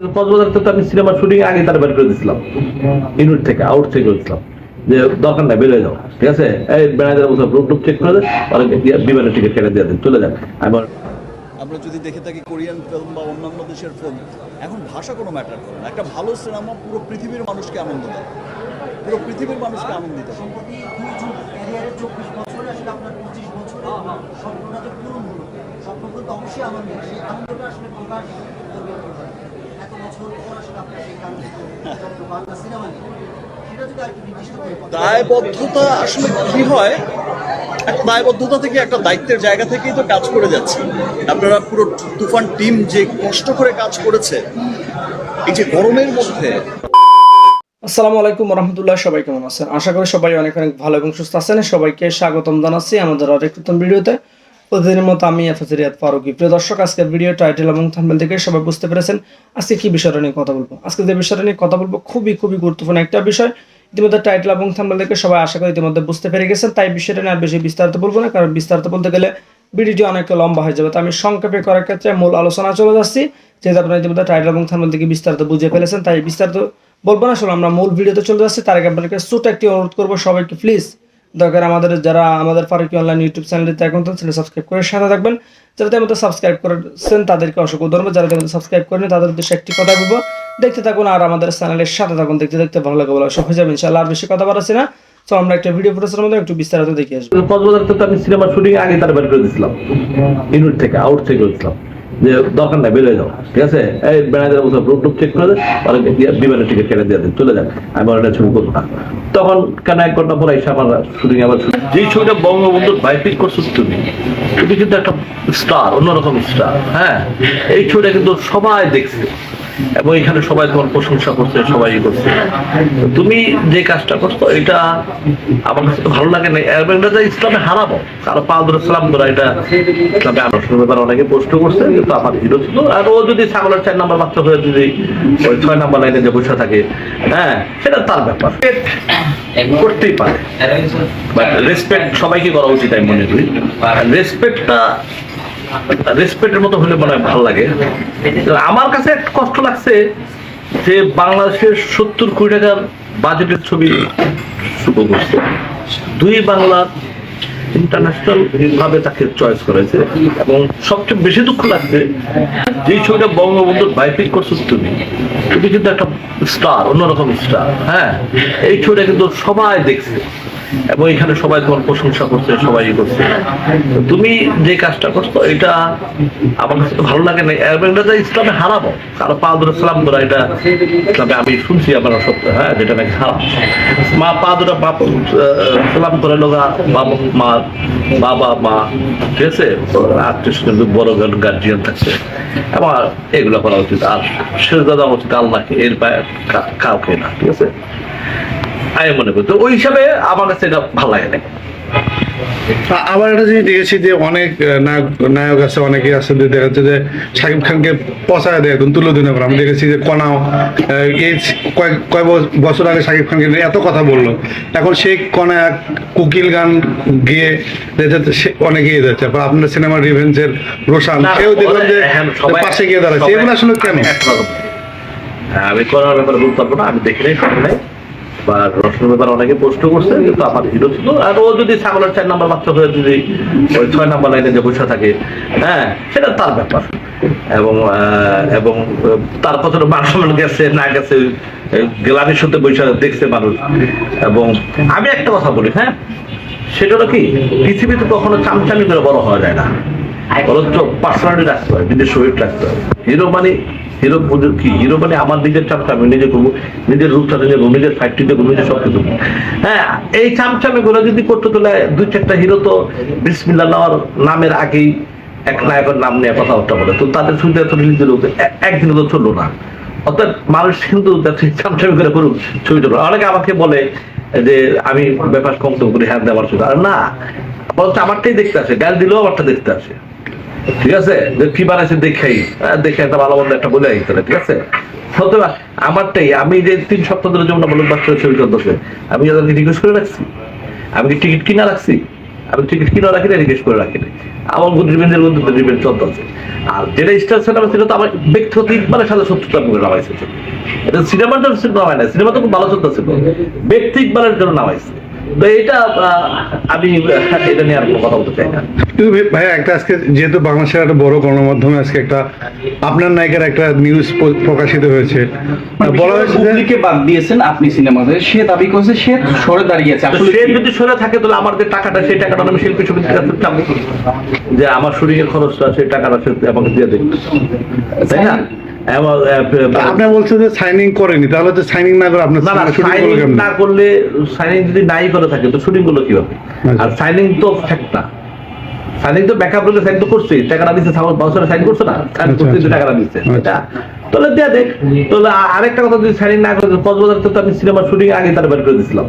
কক্সবাজার তো আমি সিনেমার শুটিং আগে তার বের করে দিয়েছিলাম। ইউনিট থেকে আউট থেকে করেছিলাম। যে দরকার নাই বেরোয় যাও। ঠিক আছে? এই ম্যানেজার বসে রুট টুপ চেক করে দেয় বিমানের টিকিট কেটে দিয়ে দেন চলে যান আমার আমরা যদি দেখে থাকি কোরিয়ান ফিল্ম বা অন্যান্য দেশের ফিল্ম এখন ভাষা কোনো ম্যাটার করে না। একটা ভালো সিনেমা পুরো পৃথিবীর মানুষকে আনন্দ দেয়। পুরো পৃথিবীর মানুষকে আসলে আপনার পঁচিশ বছরে স্বপ্নটা তো অবশ্যই আনন্দ সেই আনন্দটা আসলে প্রকাশ দায়বদ্ধতা আসলে কি হয়? দায়বদ্ধতা থেকে একটা দায়িত্বের জায়গা থেকেই তো কাজ করে যাচ্ছে। আপনারা পুরো তুফান টিম যে কষ্ট করে কাজ করেছে, এই যে গরমের মধ্যে। আসসালামু আলাইকুম রহমতুল্লাহ সবাই কেমন আছেন? আশা করি সবাই অনেক অনেক ভালো এবং সুস্থ আছেন। সবাইকে স্বাগতম জানাচ্ছি আমাদের আরেক নতুন ভিডিওতে। প্রতিদিনের মতো আমি এফাজরিয়াত ফারুকি। প্রিয় দর্শক, আজকের ভিডিও টাইটেল এবং থাম্বেল থেকে সবাই বুঝতে পেরেছেন আজকে কি বিষয়টা নিয়ে কথা বলব। আজকে যে বিষয়টা নিয়ে কথা বলব খুবই খুবই গুরুত্বপূর্ণ একটা বিষয়। ইতিমধ্যে টাইটেল এবং থাম্বেল থেকে সবাই আশা করি ইতিমধ্যে বুঝতে পেরে গেছেন, তাই বিষয়টা নিয়ে আর বেশি বিস্তারিত বলব না, কারণ বিস্তারিত বলতে গেলে ভিডিওটি অনেক লম্বা হয়ে যাবে। তো আমি সংক্ষেপে করার ক্ষেত্রে মূল আলোচনা চলে যাচ্ছি। যেহেতু আপনারা ইতিমধ্যে টাইটেল এবং থাম্বেল থেকে বিস্তারিত বুঝে ফেলেছেন, তাই বিস্তারিত বলব না আসলে আমরা মূল ভিডিওতে চলে যাচ্ছি। তার আগে আপনাদেরকে ছোট একটি অনুরোধ করব সবাইকে প্লিজ দরকার আমাদের যারা আমাদের ফারুকি অনলাইন ইউটিউব চ্যানেলটিতে এখন তো চ্যানেল সাবস্ক্রাইব করে সাথে থাকবেন। যারা আমাদের সাবস্ক্রাইব করেছেন, তাদেরকে অসংখ্য ধন্যবাদ। যারা আমাদের সাবস্ক্রাইব করেন তাদের উদ্দেশ্যে একটি কথা বলব, দেখতে থাকুন আর আমাদের চ্যানেলের সাথে থাকুন, দেখতে দেখতে ভালো লাগে বলা সব হয়ে যাবে আর বেশি কথা বাড়াচ্ছি না। তো আমরা একটা ভিডিও ফুটেজের মধ্যে একটু বিস্তারিত দেখে আসব। কক্সবাজার তো আমি সিনেমার শুটিং আগে তার বের করে দিয়েছিলাম ইউনিট থেকে আউট থেকে করেছিলাম যে দরকার নাই বেরোয় যাও। ঠিক আছে? এই বেড়াদের বসে রুট চেক করে দেয় বিমানের টিকিট কেটে দিয়ে দেয় চলে যান। আমি অনেকটা ছবি করব না। তখন কেন এক ঘণ্টা পরে এসে আমার শুটিং আবার। যেই ছবিটা বঙ্গবন্ধুর বাইপিক করছ তুমি তুমি কিন্তু একটা স্টার অন্যরকম স্টার হ্যাঁ? এই ছবিটা কিন্তু সবাই দেখছে। এবং এখানে সবাই তোমার প্রশংসা করছে, সবাই করছে। তুমি যে কাজটা করছ, এটা আমার কাছে ভালো লাগে না। এবং এটা যে ইসলামে হারাবো কারও পা ধরে সালাম ধরা, এটা ইসলামে আলোচনার ব্যাপারে অনেকে প্রশ্ন করছে, কিন্তু আমার হিরো ছিল। আর ও যদি ছাগলের চার নাম্বার বাচ্চা হয়ে যদি ওই ছয় নাম্বার লাইনে যে বসে থাকে হ্যাঁ সেটা তার ব্যাপার। করতেই পারে। রেসপেক্ট সবাইকে করা উচিত, আমি মনে করি। রেসপেক্টটা রেসপেক্টের মতো হলে মনে হয় ভালো লাগে। আমার কাছে একটু কষ্ট লাগছে যে বাংলাদেশের সত্তর কোটি টাকার বাজেটের ছবি করছে দুই বাংলার ইন্টারন্যাশনাল ভাবে তাকে চয়েস করেছে এবং সবচেয়ে বেশি দুঃখ লাগছে, যে ছবিটা বঙ্গবন্ধুর বাইপিক করছ তুমি। তুমি কিন্তু একটা স্টার অন্যরকম স্টার হ্যাঁ এই ছবিটা কিন্তু সবাই দেখছে। এবং এখানে সবাই তোমার প্রশংসা করছে, সবাই করছে। তুমি যে কাজটা করছ, এটা আমার কাছে তো ভালো লাগে না এবং এটা যে ইসলামে হারাবো কারও পা ধরে সালাম ধরা, এটা ইসলামে আমি শুনছি আমার সত্য হ্যাঁ যেটা নাকি হারাম। মা পা ধরে বাপ সালাম করে লোকা বাবা মা বাবা, মা, ঠিক আছে? আত্মীয় স্বজন, বড় গার্জিয়ান থাকছে। আমার এগুলো করা উচিত। আর শেষ দাদা উচিত আল্লাহকে, এর কা- কাউকে না, ঠিক আছে? আমি মনে করি তো ওই হিসাবে আমার কাছে এটা ভালো লাগে না আবার একটা জিনিস দেখেছি যে অনেক নায়ক নায়ক আছে অনেকে আছে যে দেখা যাচ্ছে যে শাকিব খানকে পচায় দেয় একদম তুলে দিনে আমি দেখেছি যে কনাও এই কয়েক কয়েক বছর আগে শাকিব খানকে এত কথা বলল। এখন সেই কনা এক কুকিল গান গিয়ে সে অনেক এগিয়ে যাচ্ছে আবার আপনার সিনেমার রিভেঞ্জের রোশান সেও দেখলাম যে সবাই- পাশে গিয়ে দাঁড়াচ্ছে এগুলো আসলে কেন? হ্যাঁ, আমি করার ব্যাপারে বলতে পারব না আমি দেখি নাই। বা রসনের ব্যাপারে অনেকে প্রশ্ন করছে, কিন্তু আমার হিরো ছিল। আর ও যদি ছাগলের চার নাম্বার যদি ওই ছয় নাম্বার লাইনে যে বসে থাকে হ্যাঁ সেটা তার ব্যাপার। এবং এবং তার কতটা মান গেছে, না গেছে গ্লানির সাথে বসে দেখছে মানুষ। এবং আমি একটা কথা বলি হ্যাঁ সেটা কি, পৃথিবীতে কখনো চামচামি করে বড় হওয়া যায় না। বরঞ্চ পার্সোনালিটি রাখতে নিজের শরীর রাখতে হিরো মানে হিরো কি? হিরো মানে আমার নিজের আমি নিজে করব নিজের রূপটা নিজে করব নিজের নিজের সব কিছু হ্যাঁ এই চামচামি যদি করতে তোলে দুই চারটা হিরো তো নামের আগেই এক নায়কের নাম নিয়ে কথাবার্তা বলে। তো তাদের শুনতে এত দিল একদিনে তো চলল না। অর্থাৎ মানুষ কিন্তু চামচামি করে করুক, ছবি অনেকে আমাকে বলে যে আমি ব্যাপার কম তো করি হ্যাঁ দেওয়ার ছিল আর না বলছে আমারটাই দেখতে আছে গাল দিলেও আমারটা দেখতে আসে। ঠিক আছে? যে কি বানাইছে দেখাই। দেখে একটা ভালো মন্দ একটা বলে আসতে ঠিক আছে? হতে আমারটাই। আমি যে তিন সপ্তাহ ধরে যমুনা বলুন বাচ্চা ছবি চলতেছে আমি যাদেরকে রিকোয়েস্ট করে রাখছি, আমি কি টিকিট কিনা রাখছি? আমি টিকিট কিনে রাখি না রিকোয়েস্ট করে রাখি না আমার রিভেঞ্জের মধ্যে চলতে আছে। আর যেটা স্টার সিনেমা ছিল তো আমার ব্যক্তিগত ইকবালের সাথে শত্রুতা করে নামাইছে। এটা জন্য নামায় না সিনেমা তো খুব ভালো চলতেছিল। ব্যক্তি ইকবালের জন্য নামাইছে। তো এটা আমি এটা নিয়ে আর কথা বলতে চাই না। কিন্তু ভাই- একটা আজকে যেহেতু বাংলাদেশের একটা বড় গণমাধ্যমে আজকে একটা আপনার নায়িকার একটা নিউজ প্রকাশিত হয়েছে বলা হয়েছে যে বাদ দিয়েছেন আপনি সিনেমাতে সে দাবি করেছে সে সরে দাঁড়িয়ে আছে। আসলে সে যদি সরে থাকে তাহলে আমার যে টাকাটা সেই টাকাটা আমি শিল্পী সমিতির কাছে চাবো যে আমার শুটিং এর খরচটা সেই টাকাটা আমাকে দিয়ে দেবে তাই না? আপনি বলছেন যে সাইনিং করেনি তাহলে তো সাইনিং না করে আপনার না না সাইনিং না করলে সাইনিং যদি নাই করে থাকে তো শুটিংগুলো কি হবে আচ্ছা। আর সাইনিং তো ফ্যাক্ট না সাইনিং তো ব্যাকআপ সাইন তো করছে টাকাটা দিচ্ছে বছরে সাইন করছে না সাইন আচ্ছা, করছে আচ্ছা। টাকাটা দিচ্ছে। এটা তাহলে দেয়া দেখ তাহলে আরেকটা কথা যদি সাইনিং না করে কক্সবাজার তো আমি সিনেমার শুটিং আগে তার বের করে দিয়েছিলাম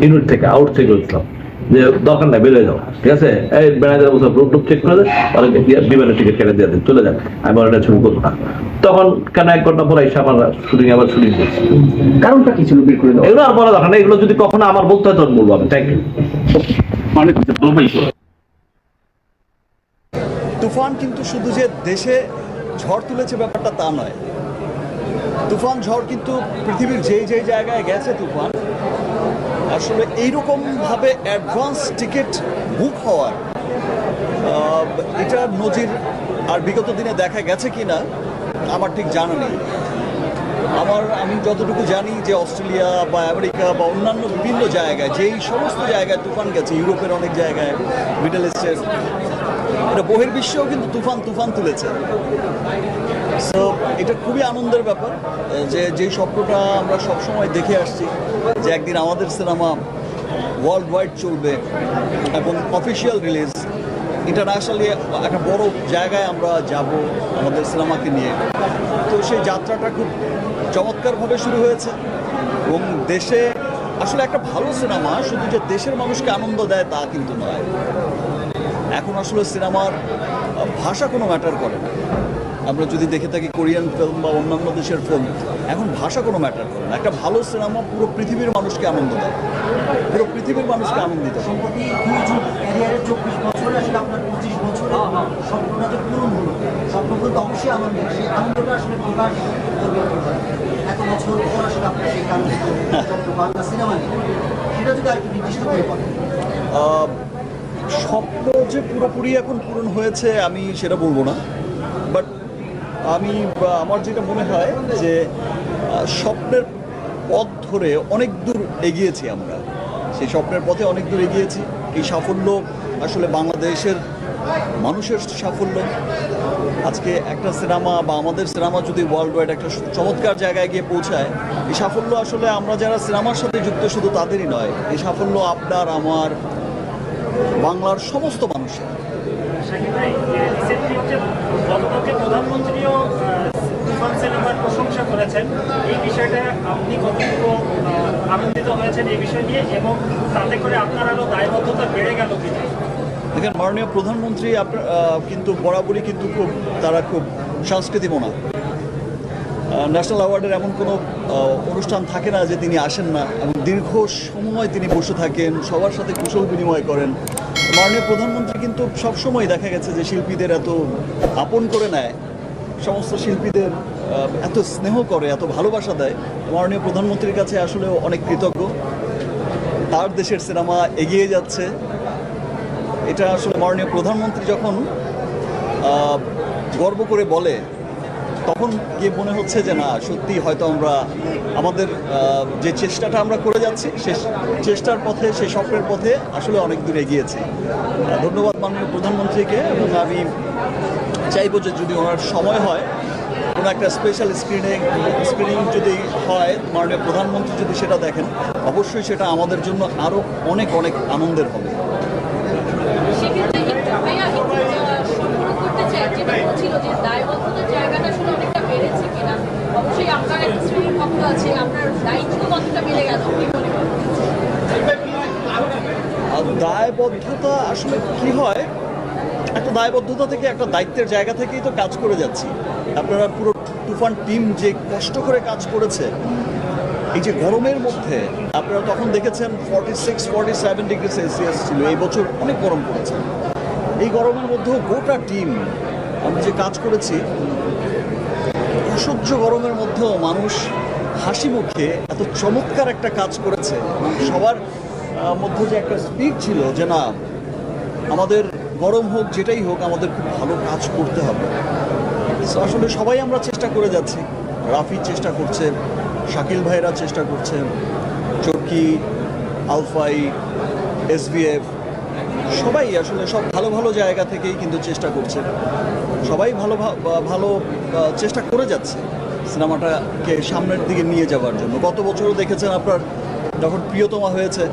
ইউনিট থেকে আউট থেকে করেছিলাম যে দরকার নাই বেরোয় যাও। ঠিক আছে? এই ম্যানেজার রুট চেক করে দেয় অনেকে বিমানের টিকিট কেটে দিয়ে দেন চলে যান আমি ছবি করব না। তখন কেন এক ঘণ্টা পরে এসে আমার শুটিং আবার শুটিং করছি? কারণটা কি ছিল? বের করে এগুলো আর বলা দরকার নেই এগুলো যদি কখনো আমার বলতে হয় তখন বলব আমি। থ্যাংক ইউ তো। তুফান কিন্তু শুধু যে দেশে ঝড় তুলেছে ব্যাপারটা তা নয়। তুফান ঝড় কিন্তু পৃথিবীর যেই যেই জায়গায় গেছে তুফান আসলে এইরকমভাবে অ্যাডভান্স টিকিট বুক হওয়ার এটা নজির আর বিগত দিনে দেখা গেছে কিনা আমার ঠিক জানা নেই। আমার, আমি যতটুকু জানি যে অস্ট্রেলিয়া বা আমেরিকা বা অন্যান্য বিভিন্ন জায়গায়, যেই সমস্ত জায়গায় তুফান গেছে, ইউরোপের অনেক জায়গায়, মিডল ইস্টের, এটা বহির্বিশ্বেও কিন্তু তুফান তুফান তুলেছে। সো এটা খুবই আনন্দের ব্যাপার যে যেই স্বপ্নটা আমরা সবসময় দেখে আসছি, যে একদিন আমাদের সিনেমা ওয়ার্ল্ড ওয়াইড চলবে এবং অফিসিয়াল রিলিজ ইন্টারন্যাশনালি একটা বড় জায়গায় আমরা যাব আমাদের সিনেমাকে নিয়ে। তো সেই যাত্রাটা খুব চমৎকারভাবে শুরু হয়েছে এবং দেশে আসলে একটা ভালো সিনেমা, শুধু যে দেশের মানুষকে আনন্দ দেয় তা কিন্তু নয়। এখন আসলে সিনেমার ভাষা কোনো ম্যাটার করে না। আমরা যদি দেখে থাকি কোরিয়ান ফিল্ম বা অন্যান্য দেশের ফিল্ম এখন ভাষা কোনো ম্যাটার করে না। একটা ভালো সিনেমা পুরো পৃথিবীর মানুষকে আনন্দ দেয়। পুরো পৃথিবীর মানুষকে আনন্দিত স্বপ্ন যে পুরোপুরি এখন পূরণ হয়েছে আমি সেটা বলব না। আমি আমার যেটা মনে হয় যে স্বপ্নের পথ ধরে অনেক দূর এগিয়েছি আমরা। সেই স্বপ্নের পথে অনেক দূর এগিয়েছি। এই সাফল্য আসলে বাংলাদেশের মানুষের সাফল্য। আজকে একটা সিনেমা বা আমাদের সিনেমা যদি ওয়ার্ল্ড ওয়াইড একটা চমৎকার জায়গায় গিয়ে পৌঁছায়, এই সাফল্য আসলে আমরা যারা সিনেমার সাথে যুক্ত শুধু তাদেরই নয়, এই সাফল্য আপনার, আমার, বাংলার সমস্ত মানুষের। গতকালকে প্রধানমন্ত্রীও প্রশংসা করেছেন। এই বিষয়টা আপনি আনন্দিত হয়েছেন এই বিষয় নিয়ে এবং তাতে করে আপনার আরও দায়বদ্ধতা বেড়ে গেল দেখেন, মাননীয় প্রধানমন্ত্রী আপনার কিন্তু বরাবরই কিন্তু খুব, তারা খুব সংস্কৃতি মনা ন্যাশনাল অ্যাওয়ার্ডের এমন কোনো অনুষ্ঠান থাকে না যে তিনি আসেন না এবং দীর্ঘ সময় তিনি বসে থাকেন, সবার সাথে কুশল বিনিময় করেন। মাননীয় প্রধানমন্ত্রী কিন্তু সবসময় দেখা গেছে যে শিল্পীদের এত আপন করে নেয়, সমস্ত শিল্পীদের এত স্নেহ করে, এত ভালোবাসা দেয়। মাননীয় প্রধানমন্ত্রীর কাছে আসলে অনেক কৃতজ্ঞ। তার দেশের সিনেমা এগিয়ে যাচ্ছে। এটা আসলে মাননীয় প্রধানমন্ত্রী যখন গর্ব করে বলে তখন গিয়ে মনে হচ্ছে যে না সত্যি হয়তো আমরা, আমাদের যে চেষ্টাটা আমরা করে যাচ্ছি সে চেষ্টার পথে সেই স্বপ্নের পথে আসলে অনেক দূর এগিয়েছি। ধন্যবাদ মাননীয় প্রধানমন্ত্রীকে এবং আমি চাইব যে যদি ওনার সময় হয়, কোনো একটা স্পেশাল স্ক্রিনিং স্ক্রিনিং যদি হয়, মাননীয় প্রধানমন্ত্রী যদি সেটা দেখেন, অবশ্যই সেটা আমাদের জন্য আরও অনেক অনেক আনন্দের হবে। একটু ভাইয়া একটু আহ, সম্পূর্ণ করতে চাই যেটা বলছিল যে দায়বদ্ধতার জায়গাটা আসলে অনেকটা বেড়েছে কিনা অবশ্যই আপনার একটা শ্রেণির ভক্ত দায়বদ্ধতা আসলে কি হয়? একটা দায়বদ্ধতা থেকে একটা দায়িত্বের জায়গা থেকেই তো কাজ করে যাচ্ছি। আপনারা পুরো তুফান টিম যে কষ্ট করে কাজ করেছে, এই যে গরমের মধ্যে, আপনারা তখন দেখেছেন forty six forty seven degree Celsius ছিল, এই বছর অনেক গরম পড়েছে। এই গরমের মধ্যেও গোটা টিম, আমি যে কাজ করেছি, অসহ্য গরমের মধ্যেও মানুষ হাসি মুখে এত চমৎকার একটা কাজ করেছে। সবার মধ্যে যে একটা স্পিড ছিল যে না, আমাদের গরম হোক, যেটাই হোক, আমাদের খুব ভালো কাজ করতে হবে। আসলে সবাই আমরা চেষ্টা করে যাচ্ছি। রাফি চেষ্টা করছে, শাকিল ভাইরা চেষ্টা করছে, চরকি, আলফাই এসবিএফ সবাই আসলে সব ভালো ভালো জায়গা থেকেই কিন্তু চেষ্টা করছে। সবাই ভালো ভালো চেষ্টা করে যাচ্ছে। সিনেমাটাকে সামনের দিকে নিয়ে যাওয়ার জন্য। গত বছরও দেখেছেন আপনার যখন প্রিয়তমা হয়েছে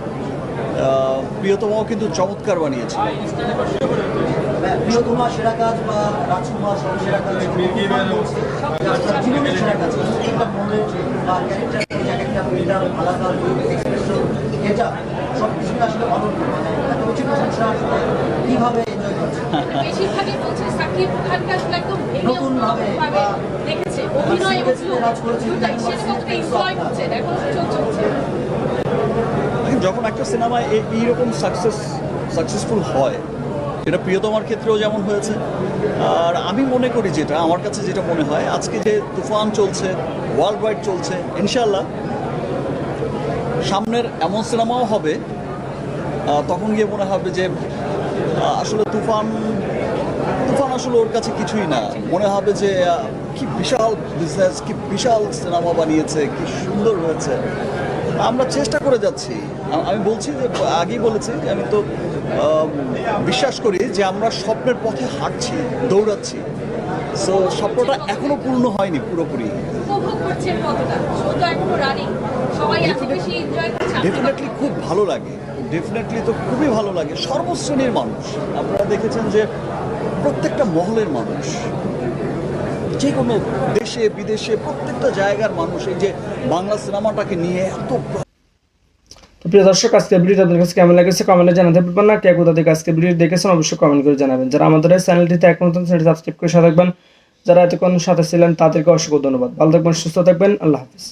প্রিয়তমাও কিন্তু চমৎকার বানিয়েছে। প্রিয়তমা সেরা কাজ বা রাজকুমার সব সেরা কাজ জীবনের সেরা কাজ বা একটা বিল্ডার এটা সব কিছু আসলে অনন্য। মানে এত কিছু প্রশংসা এনজয় করছে বেশিরভাগই বলছে সাকিব খানকে আসলে একদম নতুনভাবে দেখেছে অভিনয় এবং সিরিয়াসলি রাজ করেছে, দুটাই সেটা কতটা এনজয় করছে এখন চলছে? যখন একটা সিনেমা এইরকম সাকসেস সাকসেসফুল হয় এটা প্রিয়তমার ক্ষেত্রেও যেমন হয়েছে আর আমি মনে করি যেটা আমার কাছে যেটা মনে হয় আজকে যে তুফান চলছে ওয়ার্ল্ড ওয়াইড চলছে ইনশাল্লাহ সামনের এমন সিনেমাও হবে তখন গিয়ে মনে হবে যে আসলে তুফান তুফান আসলে ওর কাছে কিছুই না। মনে হবে যে কি বিশাল বিজনেস কি বিশাল সিনেমা বানিয়েছে কি সুন্দর হয়েছে। আমরা চেষ্টা করে যাচ্ছি। আমি বলছি যে আগেই বলেছি যে আমি তো বিশ্বাস করি যে আমরা স্বপ্নের পথে হাঁটছি দৌড়াচ্ছি। সো স্বপ্নটা এখনও পূর্ণ হয়নি পুরোপুরি। ডেফিনেটলি খুব ভালো লাগে। ডেফিনেটলি তো খুবই ভালো লাগে। সর্বশ্রেণীর মানুষ। আপনারা দেখেছেন যে প্রত্যেকটা মহলের মানুষ, যে কোনো দেশে, বিদেশে, প্রত্যেকটা জায়গার মানুষ এই যে বাংলা সিনেমাটাকে নিয়ে এত তো প্রিয় দর্শক আজকে ভিডিওটা আপনাদের কাছে কেমন লেগেছে কমেন্টে জানাতে পারবেন না। কে কোথা থেকে আজকে ভিডিও দেখেছেন অবশ্যই কমেন্ট করে জানাবেন। যারা আমাদের চ্যানেলটিতে এখন নতুন, চ্যানেলটি সাবস্ক্রাইব করে সাথে থাকবেন। যারা এতক্ষণ সাথে ছিলেন, তাদেরকে অসংখ্য ধন্যবাদ। ভালো থাকবেন, সুস্থ থাকবেন। আল্লাহ হাফিজ।